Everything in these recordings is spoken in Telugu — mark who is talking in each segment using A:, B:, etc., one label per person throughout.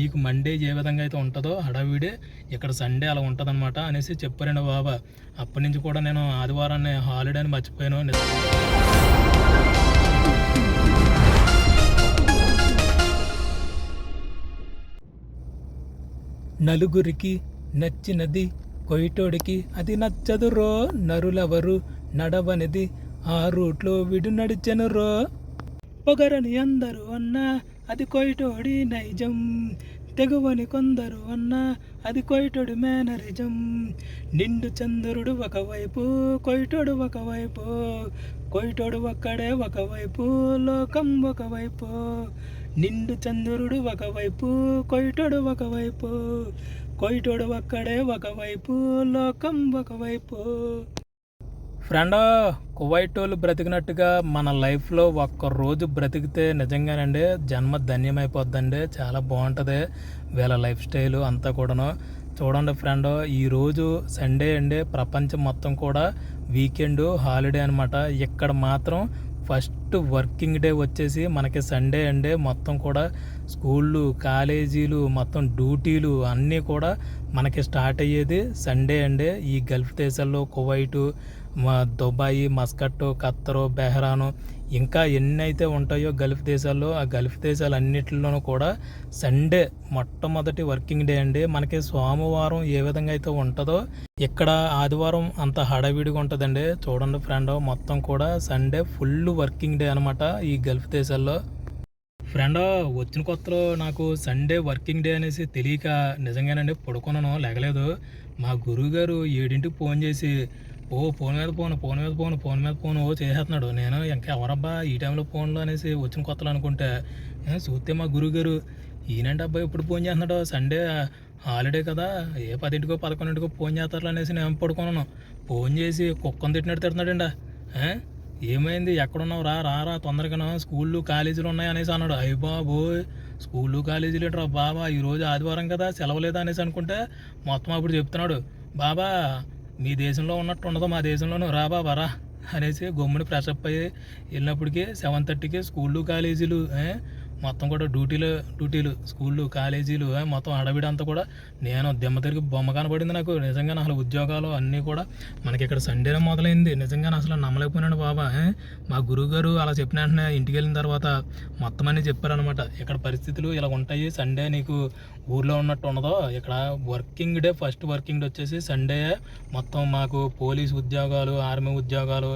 A: మీకు మండే ఏ విధంగా అయితే ఉంటుందో హడావిడే ఇక్కడ సండే అలా ఉంటుందన్నమాట అనేసి చెప్పారండి బాబా. అప్పటి నుంచి కూడా నేను ఆదివారాన్ని హాలిడే అని మర్చిపోయాను. నలుగురికి నచ్చినది కొయిటోడికి అది నచ్చదురో నరులెవరు నడవనిది ఆ రూట్లో విడు నడిచెను రో పొగరని అందరూ అన్నా అది కొయిటోడి నైజం. తెగువని కొందరు అన్న అది కొయిటోడి మేనరిజం. నిండు చంద్రుడు ఒకవైపు కొయిటోడు ఒకవైపు కొయిటోడు ఒక్కడే ఒకవైపు లోకం ఒకవైపు. నిండు చంద్రుడు ఒకవైపు కొయిటోడు ఒకవైపు కొయిటోడు ఒక్కడే ఒకవైపు లోకం ఒకవైపు. ఫ్రెండ్ కువైట్ వాళ్ళు బ్రతికినట్టుగా మన లైఫ్లో ఒక్క రోజు బ్రతికితే నిజంగానండి జన్మ ధన్యమైపోద్దండి. చాలా బాగుంటుంది వీళ్ళ లైఫ్ స్టైల్ అంతా కూడాను. చూడండి ఫ్రెండ్ ఈరోజు సండే అండి ప్రపంచం మొత్తం కూడా వీకెండ్ హాలిడే అనమాట ఇక్కడ మాత్రం ఫస్ట్ వర్కింగ్ డే వచ్చేసి మనకి సండే అండి. మొత్తం కూడా స్కూళ్ళు కాలేజీలు మొత్తం డ్యూటీలు అన్నీ కూడా మనకి స్టార్ట్ అయ్యేది సండే అండి. ఈ గల్ఫ్ దేశాల్లో కువైటు మా దుబాయ్ మస్కట్ ఖత్తరు బెహ్రాను ఇంకా ఎన్ని అయితే ఉంటాయో గల్ఫ్ దేశాల్లో ఆ గల్ఫ్ దేశాలు అన్నింటిలోనూ కూడా సండే మొట్టమొదటి వర్కింగ్ డే అండి. మనకి సోమవారం ఏ విధంగా అయితే ఉంటుందో ఇక్కడ ఆదివారం అంత హడావిడిగా ఉంటుందండి. చూడండి ఫ్రెండ్ మొత్తం కూడా సండే ఫుల్ వర్కింగ్ డే అనమాట ఈ గల్ఫ్ దేశాల్లో. ఫ్రెండ్ వచ్చిన కొత్తలో నాకు సండే వర్కింగ్ డే అనేసి తెలియక నిజంగానండి పడుకున్నాను లేగలేదు. మా గురువుగారు ఏడింటికి ఫోన్ చేసి ఓ ఫోన్ మీద ఫోన్ ఫోన్ మీద ఫోన్ ఫోన్ మీద ఫోన్ ఓ చేసేస్తున్నాడు. నేను ఇంకా ఎవరబ్బా ఈ టైంలో ఫోన్లో అనేసి వచ్చిన కొత్తలు అనుకుంటే ఏ, చూస్తే మా గురువుగారు ఈయనంటే అబ్బాయి ఇప్పుడు ఫోన్ చేస్తున్నాడు సండే హాలిడే కదా ఏ పదింటికో పదకొండింటికో ఫోన్ చేస్తారు అనేసి నేను పడుకున్నాను. ఫోన్ చేసి కుక్కను తిట్టినట్టు తిడుతున్నాడండి అండి ఏమైంది? ఎక్కడున్నావు? రా రా రా తొందరగా స్కూళ్ళు కాలేజీలు ఉన్నాయి అనేసి అన్నాడు. అయ్య బాబోయ్ స్కూళ్ళు కాలేజీలు ఏంట్రా బాబా? ఈరోజు ఆదివారం కదా సెలవు లేదా అనేసి అనుకుంటే మొత్తం అప్పుడు చెప్తున్నాడు. బాబా మీ దేశంలో ఉన్నట్టు ఉండదు మా దేశంలోనూ రా బాబా రా అనేసి గమ్ముని ప్రెషప్ అయ్యి వెళ్ళినప్పటికీ సెవెన్ థర్టీకి స్కూళ్ళు కాలేజీలు మొత్తం కూడా డ్యూటీలు డ్యూటీలు స్కూళ్ళు కాలేజీలు మొత్తం అడవిడి అంతా కూడా నేను దిమ్మ తిరిగి బొమ్మ కనబడింది నాకు. నిజంగా అసలు ఉద్యోగాలు అన్నీ కూడా మనకి ఇక్కడ సండేనే మొదలైంది. నిజంగా అసలు నమ్మలేకపోయినాడు బాబా మా గురువు గారు అలా చెప్పిన వెంటనే ఇంటికి వెళ్ళిన తర్వాత మొత్తం అన్నీ చెప్పారనమాట ఇక్కడ పరిస్థితులు ఇలా ఉంటాయి. సండే నీకు ఊర్లో ఉన్నట్టు ఉండదు. ఇక్కడ working day first working day వచ్చేసి సండే మొత్తం మాకు పోలీస్ ఉద్యోగాలు ఆర్మీ ఉద్యోగాలు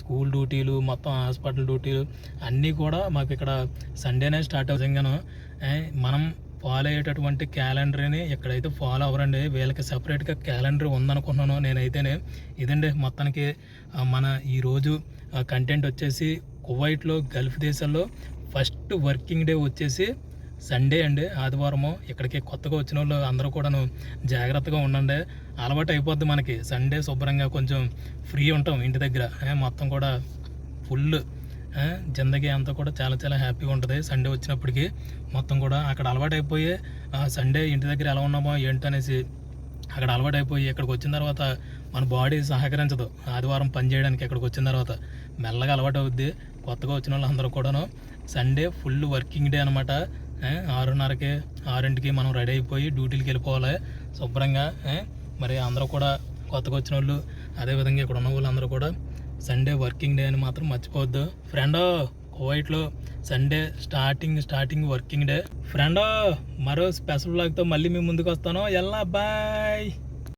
A: స్కూల్ డ్యూటీలు మొత్తం హాస్పిటల్ డ్యూటీలు అన్నీ కూడా మాకు ఇక్కడ సండే సండేనే స్టార్ట్ అవుతాను మనం ఫాలో అయ్యేటటువంటి క్యాలెండర్ని ఎక్కడైతే ఫాలో అవ్వరండి వీళ్ళకి సపరేట్గా క్యాలెండర్ ఉందనుకుంటున్నాను నేనైతేనే ఇదండి మొత్తానికి మన ఈరోజు కంటెంట్ వచ్చేసి కువైట్లో గల్ఫ్ దేశాల్లో ఫస్ట్ వర్కింగ్ డే వచ్చేసి సండే అండి. ఆదివారము ఇక్కడికి కొత్తగా వచ్చిన వాళ్ళు అందరూ కూడాను జాగ్రత్తగా ఉండండి. అలవాటు అయిపోద్ది మనకి. సండే శుభ్రంగా కొంచెం ఫ్రీ ఉంటాం ఇంటి దగ్గర. మొత్తం కూడా ఫుల్ జిందగీ అంతా కూడా చాలా చాలా హ్యాపీగా ఉంటుంది. సండే వచ్చినప్పటికి మొత్తం కూడా అక్కడ అలవాటు అయిపోయి సండే ఇంటి దగ్గర ఎలా ఉన్నామో ఏంటనేసి అక్కడ అలవాటు అయిపోయి ఇక్కడికి వచ్చిన తర్వాత మన బాడీ సహకరించదు. ఆదివారం పని చేయడానికి ఇక్కడికి వచ్చిన తర్వాత మెల్లగా అలవాటు అవుద్ది. కొత్తగా వచ్చిన వాళ్ళందరూ కూడాను సండే ఫుల్ వర్కింగ్ డే అనమాట ఆరున్నరకి ఆరింటికి మనం రెడీ అయిపోయి డ్యూటీలకి వెళ్ళిపోవాలి శుభ్రంగా. మరి అందరూ కూడా కొత్తగా వచ్చిన వాళ్ళు అదేవిధంగా ఇక్కడ ఉన్న వాళ్ళందరూ కూడా సండే వర్కింగ్ డే అని మాత్రం మర్చిపోవద్దు. ఫ్రెండ్ కువైట్లో Sunday starting starting working day friend మరో స్పెషల్ బ్లాగ్తో మళ్ళీ మీ ముందుకు వస్తాను. ఎల్లా బాయ్